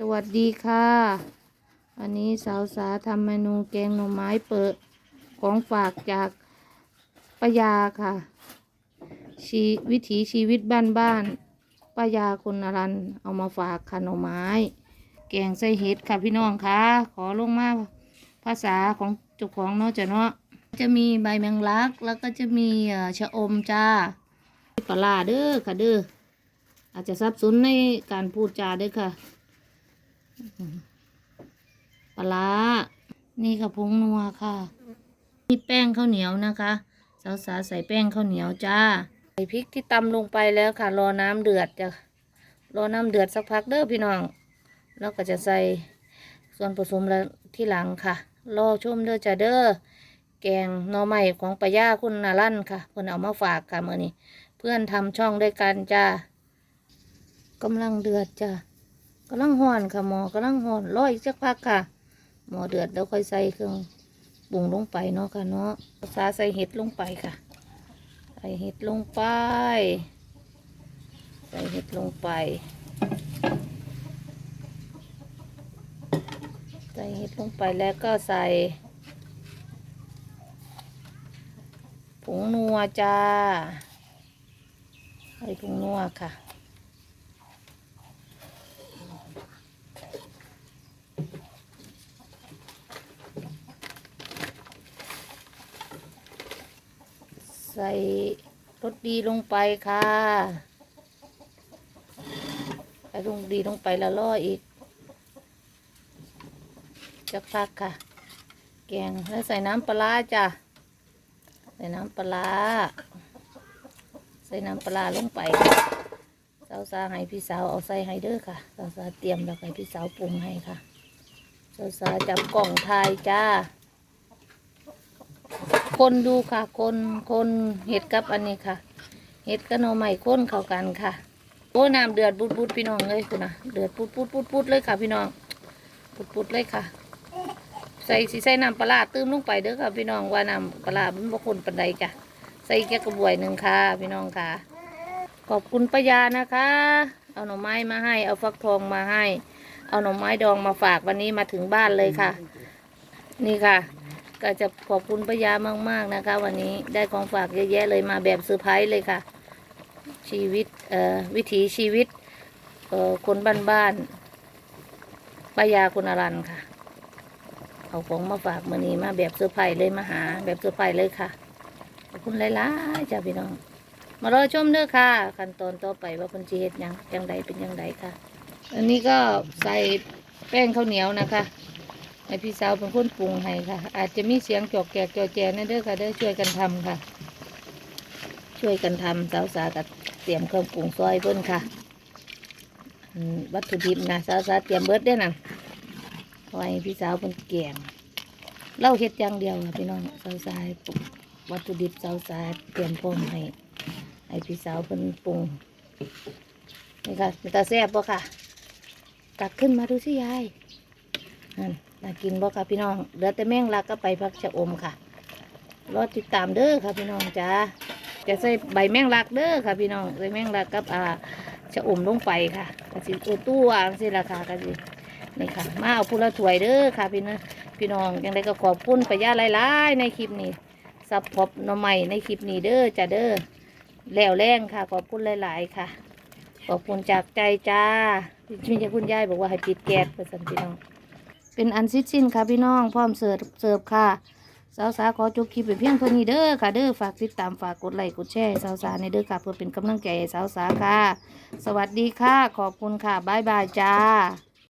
สวัสดีค่ะ วันนี้สาวสาทำเมนูแกงหน่อไม้เปิดของฝากจากปยาค่ะชีวิถีชีวิตบ้านบ้านๆป้ายาคนอรันเอามาฝากค่ะหน่อไม้ แกงใส่เห็ดค่ะพี่น้องค่ะขอลงมาภาษาของจ้าของเนาะจะเนาะจะมีใบแมงลักแล้วก็จะมีเอ่อชะอมจ้าปลาร้าเด้อค่ะเด้ออาจจะซับซ้อนในการพูดจาเด้อค่ะ ปลาร้านี่กับผงนัวค่ะ นี่แป้งข้าวเหนียวนะคะสาวสาใส่แป้งข้าวเหนียวจ้า ใส่พริกที่ตำลงไปแล้วค่ะ รอน้ำเดือดจะรอน้ำเดือดสักพักเด้อพี่น้อง แล้วก็จะใส่ส่วนผสมแล้วที่หลังค่ะ รอชมเด้อจ้าเด้อ แกงหน่อไม้ของป้าย่าคุณนาลั่นค่ะ เพิ่นเอามาฝากค่ะเมื่อนี้ เพื่อนทำช่องด้วยกันจ้ากำลังเดือดจ้า กำลังห่อนค่ะหมอกำลังห่อนรออีกสักพักค่ะ หมอเดือดแล้วค่อยใส่เครื่องปรุงลงไปเนาะค่ะเนาะซาใส่เห็ดลงไปค่ะ ใส่เห็ดลงไป ใส่เห็ดลงไป ใส่เห็ดลงไปแล้วก็ใส่ผงนัวจ้า ใส่ผงนัวค่ะ ใส่รสดีลงไปค่ะใส่รสดีลงไปล้วล่ออีกจักพักค่ะ แกงแล้วใส่น้ำปลาร้าจ้ะ ใส่น้ำปลา ใส่น้ำปลาลงไปสาวสาให้พี่สาวเอาใส่ให้เด้อค่ะสาวสาเตรียมแล้วให้พี่สาวปรุงให้ค่ะสาวสาจับกล่องทายจ้า คนดูค่ะ คนคนเห็ดกับอันนี้ค่ะเห็ดกับหน่อไม้ข้นเข้ากันค่ะโอ้น้ำเดือดปุดปุดพี่น้องเลยคุณนะเดือดปุดปุดปุดปุดเลยค่ะ พี่น้องปุดปุดเลยค่ะ ใส่สิใส่น้ำปลาตื้มลงไปเด้อค่ะ พี่น้องว่าน้ำปลาร้ามันบ่คนปันใดจ้ะใส่แค่กระบวยหนึ่งค่ะ พี่น้องค่ะ ขอบคุณป้ายานะคะ เอาหน่อไม้มาให้ เอาฟักทองมาให้ เอาหน่อไม้ดองมาฝากวันนี้มาถึงบ้านเลยค่ะ นี่ค่ะ ก็จะขอบคุณป้ายามาก ๆนะคะ วันนี้ได้ของฝากเยอะแยะเลยมาแบบเซอร์ไพรส์เลยค่ะ ชีวิตเอ่อวิถีชีวิตเอ่อคนบ้านๆป้ายาคุณอรันค่ะ เอาของมาฝากมือนี้มาแบบเซอร์ไพรส์เลยมาหา แบบเซอร์ไพรส์เลยค่ะขอบคุณหลายๆจ้าพี่น้อง มารอชมเด้อค่ะขั้นตอนต่อไปว่าคนจีเฮ็ดหยังยังใดเป็นยังไงค่ะ อันนี้ก็ใส่แป้งข้าวเหนียวนะคะ ให้พี่สาวเป็นคนปรุงให้ค่ะ อาจจะมีเสียงจอกแกกจอแจนะเด้อค่ะเด้อช่วยกันทำค่ะ ช่วยกันทำสาวสากับเตรียมเครื่องปรุงซอยเพิ่นค่ะวัตถุดิบนะสาวสาเตรียมเบิดเด้นะไว้พี่สาวเป็นแกงเล่าเฮ็ดอย่างเดียวค่ะพี่น้องสาวสาให้ปรุงวัตถุดิบสาวสาเตรียมพร้อมให้ให้พี่สาวเป็นปรุงนี่ค่ะเป็นตาแซ่บปะค่ะ ตักขึ้นมาดูสิยายนั่น น่ากินบ่ค่ะพี่น้อง เหลือแต่แมงลักก็ไปพักชะอมค่ะ รอติดตามเด้อค่ะพี่น้องจ้าจะใส่ใบแมงลักเด้อค่ะพี่น้องใส่แมงลักกับอ่าชะอมลงไปค่ะกะสิโอตู้วางสิราคากะสินี่ค่ะ มาเอาพูละถ้วยเด้อค่ะพี่น้องพี่น้องยังไงก็ขอบคุณไปยาหลายๆในคลิปนี้ซับพบน่อใหม่ในคลิปนี้เด้อจ้าเด้อแล้วแรงค่ะ ขอบคุณหลาย ๆ ค่ะ ขอบคุณจากใจจ้าพี่จะคุณยายบอกว่าให้ปิดแก๊สเพื่อสันพี่น้อง เป็นอันสิ้นสิ้นค่ะพี่น้องพร้อมเสิร์ฟเสิร์ฟค่ะสาวสาขอจบคลิปไปเพียงเท่านี้เด้อค่ะเด้อฝากติดตามฝากกดไลค์กดแชร์สาวสาในเด้อค่ะเพื่อเป็นกำลังใจสาวสาค่ะ สวัสดีค่ะ ขอบคุณค่ะบ๊ายบายจ้า